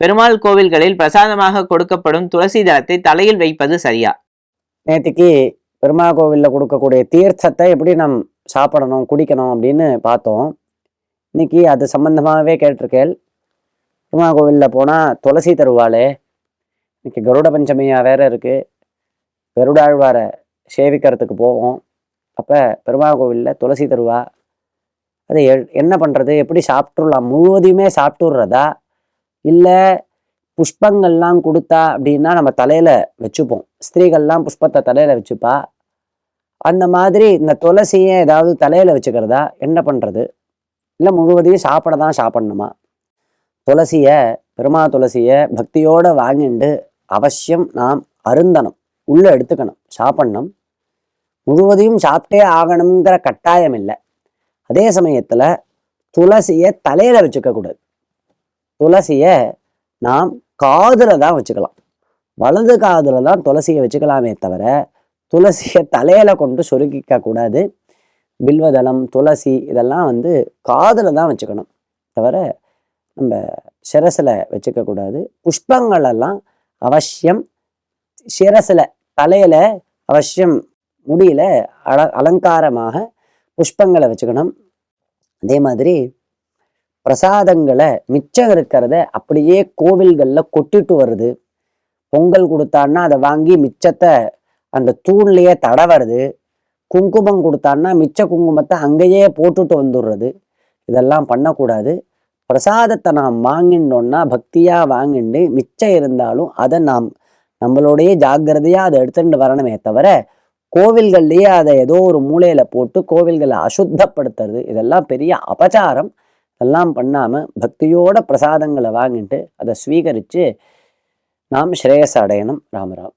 பெருமாள் கோவில்களில் பிரசாதமாக கொடுக்கப்படும் துளசி தளத்தை தலையில் வைப்பது சரியா? நேற்றுக்கு பெருமாள் கோவிலில் கொடுக்கக்கூடிய தீர்த்தத்தை எப்படி நம் சாப்பிடணும் குடிக்கணும் அப்படின்னு பார்த்தோம். இன்னைக்கு அது சம்பந்தமாகவே கேட்டிருக்கேன் பெருமாள் கோவிலில் போனால் துளசி தருவாளே. இன்னைக்கு கருட பஞ்சமியாக வேற இருக்கு. கருடாழ்வாரை சேவிக்கிறதுக்கு போவோம். அப்போ பெருமாள் கோவிலில் துளசி தருவா. அது எ- என்ன பண்ணுறது எப்படி சாப்பிட்றலாம் முழுவதையுமே சாப்பிட்டுடுறதா? இல்லை புஷ்பங்கள்லாம் கொடுத்தா அப்படின்னா நம்ம தலையில் வச்சுப்போம். ஸ்திரீகள்லாம் புஷ்பத்தை தலையில் வச்சுப்பா. அந்த மாதிரி இந்த துளசியை ஏதாவது தலையில் வச்சுக்கிறதா? என்ன பண்ணுறது இல்லை முழுவதையும் சாப்பிட தான் சாப்பிடணுமா? துளசியை பெருமா துளசியை பக்தியோடு வாங்கிண்டு அவசியம் நாம் அருந்தணும். உள்ளே எடுத்துக்கணும். சாப்பிடணும். முழுவதையும் சாப்பிட்டே ஆகணுங்கிற கட்டாயம் இல்லை. அதே சமயத்தில் துளசியை தலையில் வச்சுக்க கூடாது துளசியை நாம் காதில் தான் வச்சுக்கலாம். வலது காதில் தான் துளசியை வச்சுக்கலாமே தவிர துளசியை தலையில் கொண்டு சொருகிக்க கூடாது. பில்வதளம் துளசி இதெல்லாம் வந்து காதில் தான் வச்சுக்கணும். தவிர நம்ம சிரசில் வச்சுக்கக்கூடாது புஷ்பங்களெல்லாம் அவசியம். சிரசில் தலையில் அவசியம் முடியல அல அலங்காரமாக புஷ்பங்களை வச்சுக்கணும். அதே மாதிரி பிரசாதங்களை மிச்சம் இருக்கிறத அப்படியே கோவில்களில் கொட்டிட்டு வருது. பொங்கல் கொடுத்தான்னா அதை வாங்கி மிச்சத்தை அந்த தூண்லேயே தடவறது குங்குமம் கொடுத்தான்னா மிச்ச குங்குமத்தை அங்கேயே போட்டுட்டு வந்துடுறது. இதெல்லாம் பண்ணக்கூடாது. பிரசாதத்தை நாம் வாங்கினோன்னா பக்தியாக வாங்கிண்டு மிச்சம் இருந்தாலும் அதை நாம் நம்மளோடைய ஜாக்கிரதையாக அதை எடுத்துட்டு வரணுமே தவிர கோவில்கள்லேயே அதை ஏதோ ஒரு மூலையில் போட்டு கோவில்களை அசுத்தப்படுத்துறது இதெல்லாம் பெரிய அபச்சாரம். இதெல்லாம் பண்ணாமல் பக்தியோட பிரசாதங்களை வாங்கிட்டு அதை ஸ்வீகரித்து நாம் ஸ்ரேயஸ் அடையணும். ராமராம்